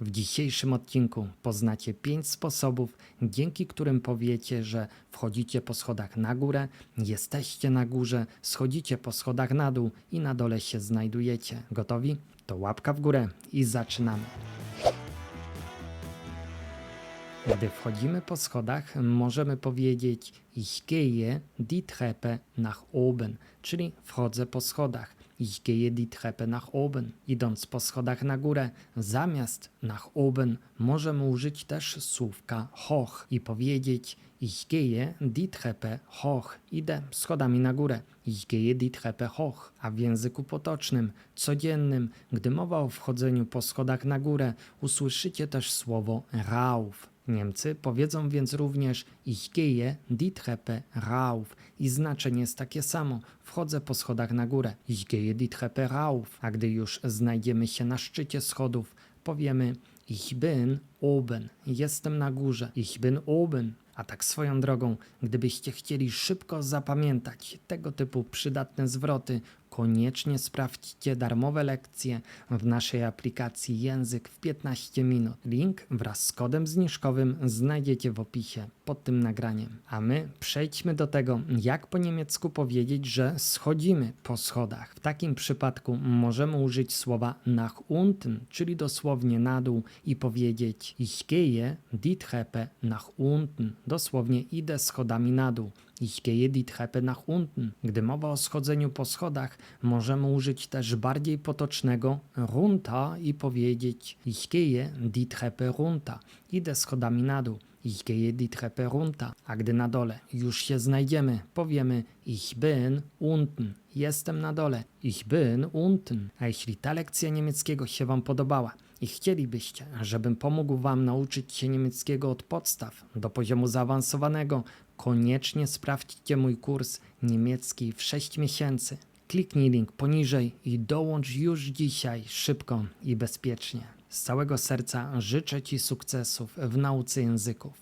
W dzisiejszym odcinku poznacie 5 sposobów, dzięki którym powiecie, że wchodzicie po schodach na górę, jesteście na górze, schodzicie po schodach na dół i na dole się znajdujecie. Gotowi? To łapka w górę i zaczynamy. Gdy wchodzimy po schodach, możemy powiedzieć Ich gehe die Treppe nach oben, czyli wchodzę po schodach. Ich gehe die Treppe nach oben. Idąc po schodach na górę, zamiast nach oben możemy użyć też słówka hoch i powiedzieć Ich gehe die Treppe hoch. Idę schodami na górę. Ich gehe die Treppe hoch. A w języku potocznym, codziennym, gdy mowa o wchodzeniu po schodach na górę, usłyszycie też słowo rauf. Niemcy powiedzą więc również Ich gehe die Treppe rauf i znaczenie jest takie samo. Wchodzę po schodach na górę. Ich gehe die Treppe rauf. A gdy już znajdziemy się na szczycie schodów, powiemy Ich bin oben. Jestem na górze. Ich bin oben. A tak swoją drogą, gdybyście chcieli szybko zapamiętać tego typu przydatne zwroty, koniecznie sprawdźcie darmowe lekcje w naszej aplikacji Język w 15 minut. Link wraz z kodem zniżkowym znajdziecie w opisie pod tym nagraniem. A my przejdźmy do tego, jak po niemiecku powiedzieć, że schodzimy po schodach. W takim przypadku możemy użyć słowa nach unten, czyli dosłownie na dół i powiedzieć Ich gehe die Treppe nach unten. Dosłownie idę schodami na dół. Ich gehe die Treppe nach unten. Gdy mowa o schodzeniu po schodach, możemy użyć też bardziej potocznego runter i powiedzieć Ich gehe die Treppe runter. Idę schodami na dół. Ich gehe die Treppe runter. A gdy na dole już się znajdziemy, powiemy Ich bin unten. Jestem na dole. Ich bin unten. A jeśli ta lekcja niemieckiego się Wam podobała, i chcielibyście, żebym pomógł Wam nauczyć się niemieckiego od podstaw do poziomu zaawansowanego, koniecznie sprawdźcie mój kurs niemiecki w 6 miesięcy. Kliknij link poniżej i dołącz już dzisiaj szybko i bezpiecznie. Z całego serca życzę Ci sukcesów w nauce języków.